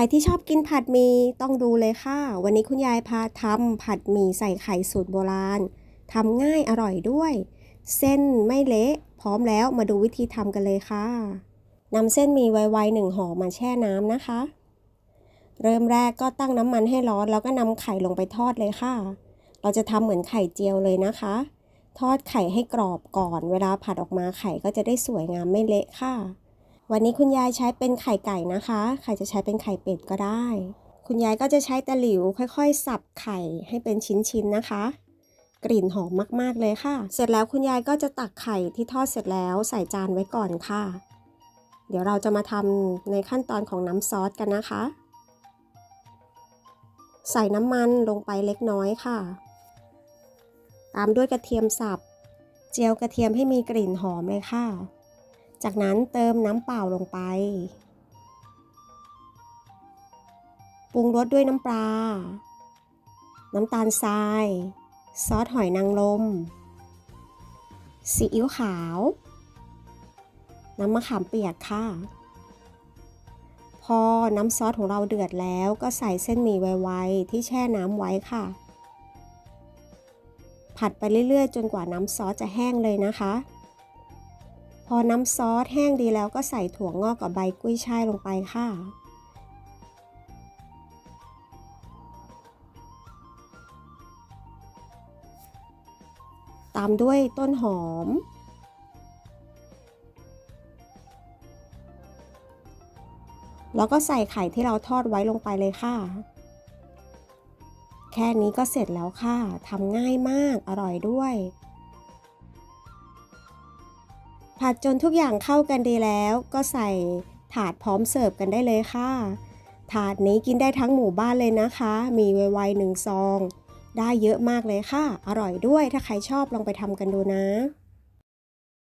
รที่ชอบกินผัดหมี่ต้องดูเลยค่ะ วันนี้คุณยายพาทำผัดหมี่ใส่ไข่สูตรโบราณทำง่ายอร่อยด้วย เส้นไม่เละพร้อมแล้วมาดูวิธีทำกันเลยค่ะนำเส้นหมี่ไวๆหนึ่งห่อมาแช่น้ำนะคะ เริ่มแรกก็ตั้งน้ำมันให้ร้อนแล้วก็นำไข่ลงไปทอดเลยค่ะ เราจะทำเหมือนไข่เจียวเลยนะคะ ทอดไข่ให้กรอบก่อน เวลาผัดออกมาไข่ก็จะได้สวยงามไม่เละค่ะ วันนี้คุณยายใช้เป็นไข่ไก่นะคะ ใครจะใช้เป็นไข่เป็ดก็ได้ คุณยายก็จะใช้ตะหลิวค่อยๆ สับไข่ให้เป็นชิ้นๆนะคะ กลิ่นหอมมากๆเลยค่ะ เสร็จแล้วคุณยายก็จะตักไข่ที่ทอดเสร็จแล้วใส่จานไว้ก่อนค่ะ เดี๋ยวเราจะมาทำในขั้นตอนของน้ำซอสกันนะคะ ใส่น้ำมันลงไปเล็กน้อยค่ะ ตามด้วยกระเทียมสับ เจียวกระเทียมให้มีกลิ่นหอมเลยค่ะ จากนั้นเติมน้ำเปล่าลงไป ปรุงรสด้วยน้ำปลา น้ำตาลทราย ซอสหอยนางรม ซีอิ๊วขาว น้ำมะขามเปียกค่ะ พอน้ำซอสของเราเดือดแล้วก็ใส่เส้นหมี่ไวๆที่แช่น้ำไว้ค่ะ ผัดไปเรื่อยๆ จนกว่าน้ำซอสจะแห้งเลยนะคะ พอน้ำซอสแห้งดีแล้วก็ใส่ถั่วงอกกับใบกุ้ยช่ายลงไปค่ะ ตามด้วยต้นหอม แล้วก็ใส่ไข่ที่เราทอดไว้ลงไปเลยค่ะ แค่นี้ก็เสร็จแล้วค่ะทำง่ายมากอร่อยด้วย ผัดจนทุกอย่างเข้ากันดีแล้ว ก็ใส่ถาดพร้อมเสิร์ฟกันได้เลยค่ะ ถาดนี้กินได้ทั้งหมู่บ้านเลยนะคะ มีไวๆหนึ่งซอง ได้เยอะมากเลยค่ะ อร่อยด้วยถ้าใครชอบลองไปทำกันดูนะ